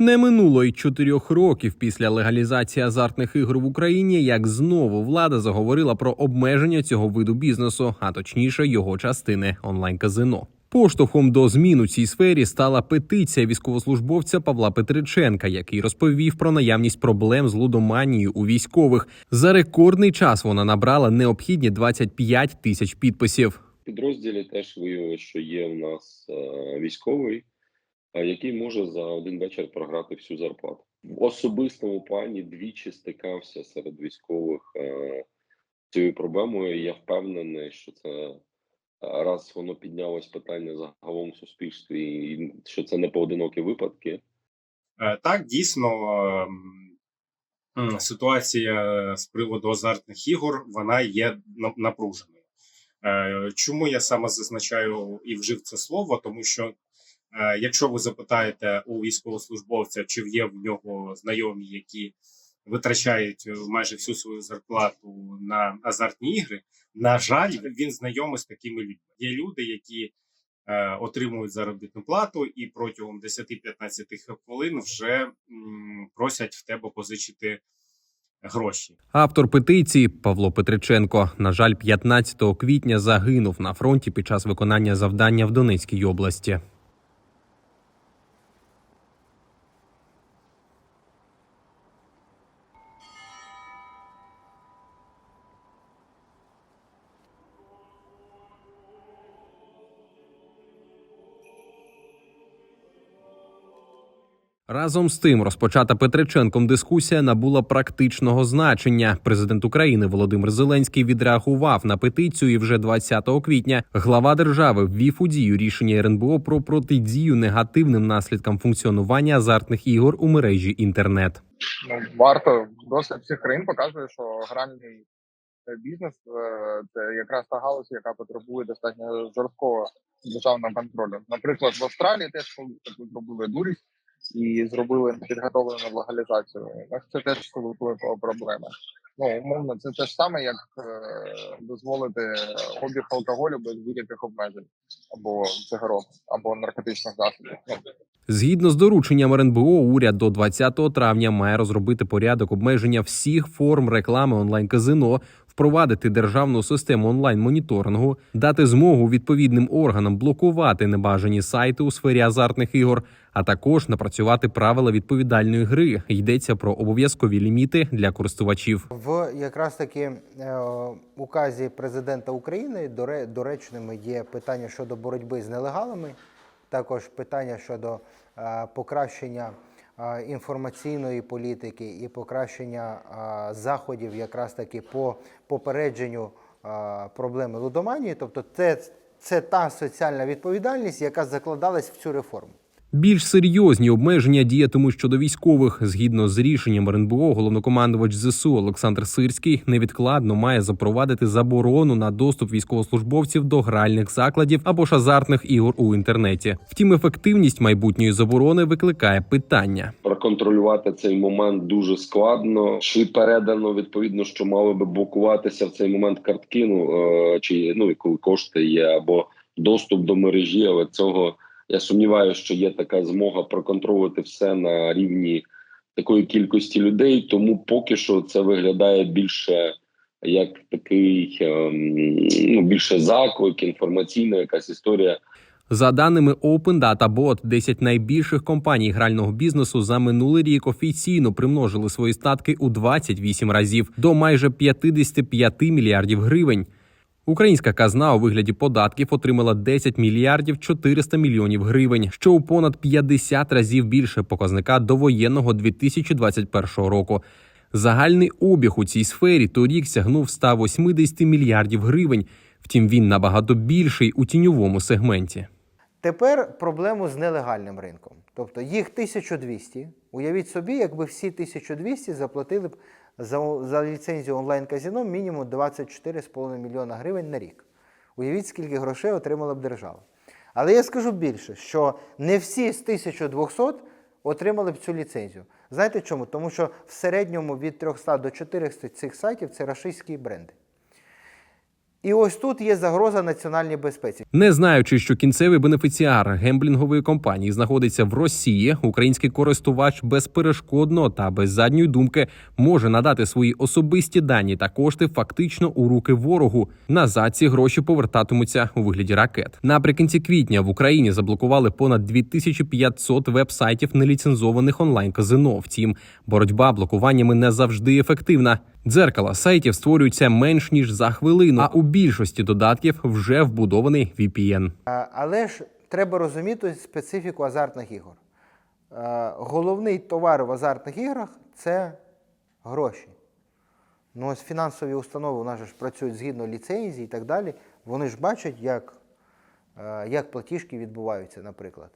Не минуло й чотирьох років після легалізації азартних ігор в Україні, як знову влада заговорила про обмеження цього виду бізнесу, а точніше його частини онлайн-казино. Поштовхом до змін у цій сфері стала петиція військовослужбовця Павла Петриченка, який розповів про наявність проблем з лудоманією у військових. За рекордний час вона набрала необхідні 25 тисяч підписів. Підрозділі теж виявилося, що є у нас е, військовий, який може за один вечір програти всю зарплату. В особистому плані двічі стикався серед військових е, цією проблемою. Я впевнений, що це е, раз воно піднялось питання загалом в суспільстві, і що це не поодинокі випадки. Е, Так, дійсно, ситуація з приводу азартних ігор вона є напруженою. Чому я саме зазначаю і вжив це слово? Тому що якщо ви запитаєте у військовослужбовця, чи є в нього знайомі, які витрачають е, майже всю свою зарплату на азартні ігри, на жаль, він знайомий з такими людьми. Є люди, які е, отримують заробітну плату, і протягом 10-15 хвилин вже просять в тебе позичити гроші. Автор петиції Павло Петриченко, на жаль, 15 квітня загинув на фронті під час виконання завдання в Донецькій області. Разом з тим, розпочата Петриченком дискусія набула практичного значення. Президент України Володимир Зеленський відреагував на петицію. І вже 20 квітня глава держави ввів у дію рішення РНБО про протидію негативним наслідкам функціонування азартних ігор у мережі інтернет. ну, варто досвід всіх країн показує, що гральний е, бізнес е, це якраз та галузь, яка потребує достатньо жорсткого державного контролю. Наприклад, в Австралії теж колись зробили дурість і зробили підготовлену легалізацію. У нас це теж викликало проблеми. Ну умовно, це те ж саме, як е, дозволити обіг алкоголю без будь-яких обмежень або цигарок, або наркотичних засобів. Ну, Згідно з дорученням РНБО, уряд до 20 травня має розробити порядок обмеження всіх форм реклами онлайн-казино, впровадити державну систему онлайн-моніторингу, дати змогу відповідним органам блокувати небажані сайти у сфері азартних ігор, а також напрацювати правила відповідальної гри. Йдеться про обов'язкові ліміти для користувачів. В якраз таки е, указі президента України доре- доречними є питання щодо боротьби з нелегалами, також питання щодо е, покращення інформаційної політики і покращення заходів якраз таки по попередженню проблеми лудоманії. Тобто, це, це та соціальна відповідальність, яка закладалась в цю реформу. Більш серйозні обмеження діятимуть щодо військових. Згідно з рішенням РНБО, головнокомандувач ЗСУ Олександр Сирський невідкладно має запровадити заборону на доступ військовослужбовців до гральних закладів або ж азартних ігор у інтернеті. Втім, ефективність майбутньої заборони викликає питання. проконтролювати цей момент дуже складно. Чи передано відповідно, що мали би блокуватися в цей момент картки, ну е, чи ну коли кошти є, або доступ до мережі, але цього я сумніваюся, що є така змога проконтролювати все на рівні такої кількості людей. Тому поки що це виглядає більше як такий ем, ну більше заклик, інформаційна якась історія. За даними Open Data Bot, 10 найбільших компаній грального бізнесу за минулий рік офіційно примножили свої статки у 28 разів до майже 55 мільярдів гривень. Українська казна у вигляді податків отримала 10 мільярдів 400 мільйонів гривень, що у понад 50 разів більше показника довоєнного 2021 року. Загальний обіг у цій сфері торік сягнув 180 мільярдів гривень. Втім, він набагато більший у тіньовому сегменті. Тепер проблему з нелегальним ринком. Тобто їх 1200. Уявіть собі, якби всі 1200 заплатили б за, за ліцензію онлайн-казіно мінімум 24,5 мільйона гривень на рік. Уявіть, скільки грошей отримала б держава. Але я скажу більше, що не всі з 1200 отримали б цю ліцензію. Знаєте чому? Тому що в середньому від 300 до 400 цих сайтів це рашистські бренди. І ось тут є загроза національній безпеці. Не знаючи, що кінцевий бенефіціар гемблінгової компанії знаходиться в Росії, український користувач безперешкодно та без задньої думки може надати свої особисті дані та кошти фактично у руки ворогу. Назад ці гроші повертатимуться у вигляді ракет. Наприкінці квітня в Україні заблокували понад 2500 веб-сайтів неліцензованих онлайн казино. Втім, боротьба блокуваннями не завжди ефективна. Дзеркала сайтів створюються менш ніж за хвилину, а у більшості додатків вже вбудований VPN. Але ж треба розуміти специфіку азартних ігор. Головний товар в азартних іграх це гроші. Ну, ось фінансові установи у нас ж працюють згідно ліцензії і так далі. Вони ж бачать, як, як платіжки відбуваються, наприклад.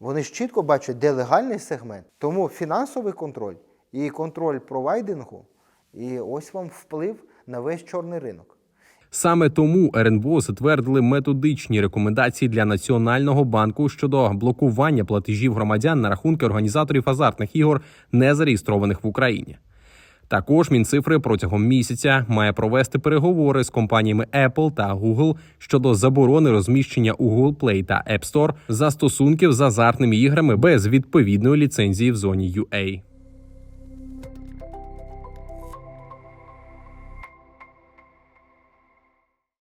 Вони ж чітко бачать, де легальний сегмент. Тому фінансовий контроль і контроль провайдингу, і ось вам вплив на весь чорний ринок. Саме тому РНБО затвердили методичні рекомендації для Національного банку щодо блокування платежів громадян на рахунки організаторів азартних ігор, не зареєстрованих в Україні. Також Мінцифри протягом місяця має провести переговори з компаніями Apple та Google щодо заборони розміщення у Google Play та App Store застосунків з азартними іграми без відповідної ліцензії в зоні UA.